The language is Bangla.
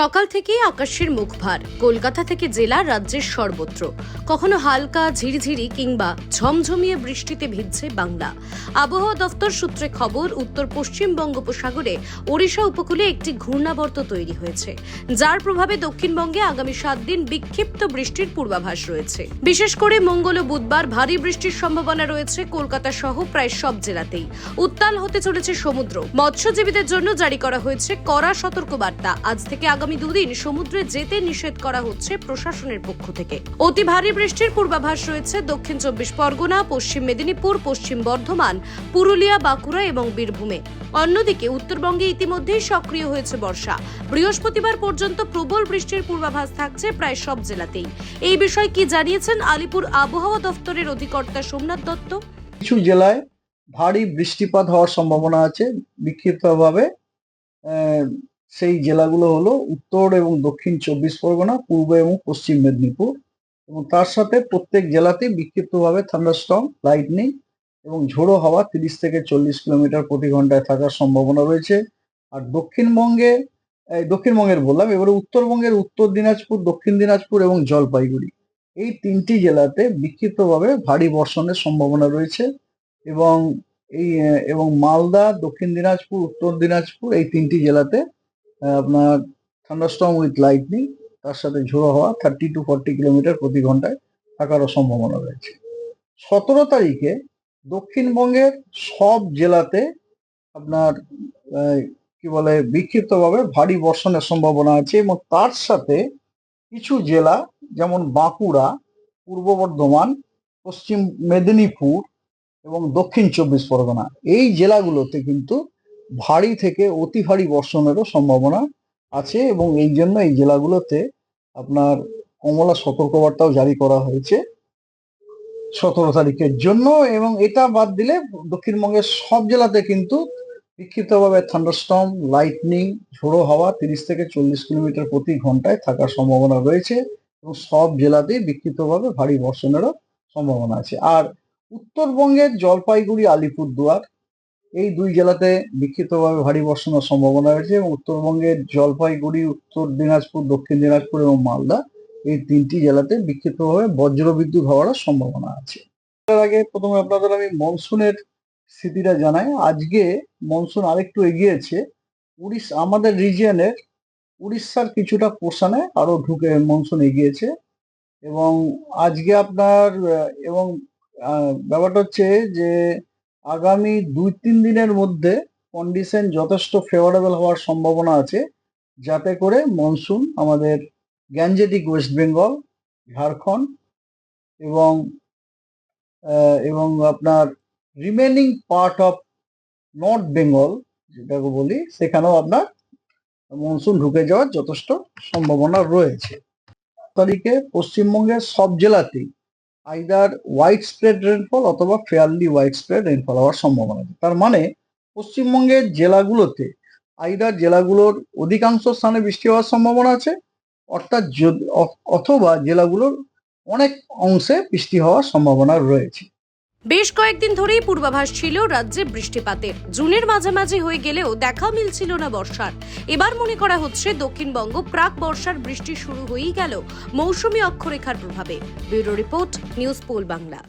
সকাল থেকেই আকাশের মুখ ভার কলকাতা থেকে জেলা রাজ্যের সর্বত্র। কখনো হালকা ঝিরিঝিরি কিংবা ঝমঝমিয়ে বৃষ্টিতে ভিজছে বাংলা। আবহাওয়া দফতর সূত্রে খবর, উত্তর পশ্চিম বঙ্গোপসাগরে ওড়িশা উপকূলে একটি ঘূর্ণাবর্ত তৈরি হয়েছে, যার প্রভাবে দক্ষিণবঙ্গে আগামী সাত দিন বিক্ষিপ্ত বৃষ্টির পূর্বাভাস রয়েছে। বিশেষ করে মঙ্গল ও বুধবার ভারী বৃষ্টির সম্ভাবনা রয়েছে কলকাতা সহ প্রায় সব জেলাতেই। উত্তাল হতে চলেছে সমুদ্র। মৎস্যজীবীদের জন্য জারি করা হয়েছে কড়া সতর্কবার্তা। আজ থেকে আগামী দুদিন সমুদ্রে যেতে নিষেধ করা হচ্ছে প্রশাসনের পক্ষ থেকে। অতি ভারী বৃষ্টির পূর্বাভাস রয়েছে দক্ষিণ চব্বিশ পরগনা, পশ্চিম মেদিনীপুর, পশ্চিম বর্ধমান, পুরুলিয়া, বাঁকুড়া এবং বীরভূমে। অন্যদিকে উত্তরবঙ্গে ইতিমধ্যেই সক্রিয় হয়েছে বর্ষা। বৃহস্পতিবার পর্যন্ত প্রবল বৃষ্টির পূর্বাভাস থাকছে প্রায় সব জেলাতেই। এই বিষয়ে কি জানিয়েছেন আলিপুর আবহাওয়া দফতরের অধিকর্তা সোমনাথ দত্ত? কিছু জেলায় ভারী বৃষ্টিপাত হওয়ার সম্ভাবনা আছে। বিক্ষিপ্তভাবে সেই জেলাগুলো হলো উত্তর এবং দক্ষিণ চব্বিশ পরগনা, পূর্ব এবং পশ্চিম মেদিনীপুর এবং তার সাথে প্রত্যেক জেলাতেই বিক্ষিপ্তভাবে থান্ডারস্টর্ম লাইটনিং এবং ঝোড়ো হাওয়া তিরিশ থেকে চল্লিশ কিলোমিটার প্রতি ঘন্টায় থাকার সম্ভাবনা রয়েছে। আর দক্ষিণবঙ্গে, এই দক্ষিণবঙ্গের বললাম, এবারে উত্তরবঙ্গের উত্তর দিনাজপুর, দক্ষিণ দিনাজপুর এবং জলপাইগুড়ি। এই তিনটি জেলাতে বিক্ষিপ্তভাবে ভারী বর্ষণের সম্ভাবনা রয়েছে এবং এই, এবং মালদা, দক্ষিণ দিনাজপুর, উত্তর দিনাজপুর এই তিনটি জেলাতে আপনার থান্ডারস্টর্ম উইথ লাইটনিং তার সাথে ঝোড়ো হওয়া থার্টি টু ফর্টি কিলোমিটার প্রতি ঘন্টায় থাকারও সম্ভাবনা রয়েছে। সতেরো তারিখে দক্ষিণবঙ্গের সব জেলাতে আপনার কি বলে, বিক্ষিপ্তভাবে ভারী বর্ষণের সম্ভাবনা আছে এবং তার সাথে কিছু জেলা, যেমন বাঁকুড়া, পূর্ব বর্ধমান, পশ্চিম মেদিনীপুর এবং দক্ষিণ চব্বিশ পরগনা, এই জেলাগুলোতে কিন্তু ভারী থেকে অতি ভারী বর্ষণেরও সম্ভাবনা আছে এবং এই জন্য এই জেলাগুলোতে আপনার কমলা সতর্কবার্তাও জারি করা হয়েছে সতেরো তারিখের জন্য এবং এটা বাদ দিলে দক্ষিণবঙ্গের সব জেলাতে কিন্তু বিক্ষিপ্তভাবে থান্ডারস্টর্ম লাইটনিং ঝোড়ো হাওয়া তিরিশ থেকে চল্লিশ কিলোমিটার প্রতি ঘন্টায় থাকার সম্ভাবনা রয়েছে এবং সব জেলাতেই বিক্ষিপ্তভাবে ভারী বর্ষণেরও সম্ভাবনা আছে। আর উত্তরবঙ্গের জলপাইগুড়ি, আলিপুরদুয়ার এই দুই জেলাতে বিক্ষিপ্তভাবে ভারী বর্ষণের সম্ভাবনা রয়েছে এবং উত্তরবঙ্গের জলপাইগুড়ি, উত্তর দিনাজপুর, দক্ষিণ দিনাজপুর এবং মালদা এই তিনটি জেলাতে বিক্ষিপ্তভাবে বজ্রবিদ্যুৎ হওয়ার সম্ভাবনা আছে। তার আগে প্রথমে আপনাদের আমি মনসুনের স্থিতিটা জানাই। আজকে মনসুন আরেকটু এগিয়েছে। উড়িষ্যা, আমাদের রিজিয়নের উড়িষ্যার কিছুটা পোর্শনে আরও ঢুকে মনসুন এগিয়েছে এবং আজকে আপনার এবং ব্যাপারটা হচ্ছে যে আগামী দুই তিন দিনের মধ্যে কন্ডিশন যথেষ্ট ফেভারেবল হওয়ার সম্ভাবনা আছে, যাতে করে মনসুন আমাদের গ্যাঞ্জেটিক ওয়েস্ট বেঙ্গল ঝাড়খণ্ড এবং এবং আপনার remaining part of North Bengal যেটাকে বলি, সেখানেও আপনার মনসুন ঢুকে যাওয়ার যথেষ্ট সম্ভাবনা রয়েছে। তারিখে পশ্চিমবঙ্গের সব জেলাতেই আইদার হোয়াইট স্প্রেড রেনফল অথবা ফেয়ারলি হোয়াইট স্প্রেড রেনফল হওয়ার সম্ভাবনা আছে। তার মানে পশ্চিমবঙ্গের জেলাগুলোতে আইদার জেলাগুলোর অধিকাংশ স্থানে বৃষ্টি হওয়ার সম্ভাবনা আছে, অর্থাৎ অথবা জেলাগুলোর অনেক অংশে বৃষ্টি হওয়ার সম্ভাবনা রয়েছে। বেশ কয়েকদিন ধরেই পূর্বাভাস ছিল রাজ্যে বৃষ্টিপাতের। জুনের মাঝামাঝি হয়ে গেলেও দেখা মিলছিল না বর্ষার। এবার মনে করা হচ্ছে দক্ষিণবঙ্গ প্রাক বর্ষার বৃষ্টি শুরু হয়েই গেল মৌসুমী অক্ষরেখার প্রভাবে। Bureau report, News Pole Bangla.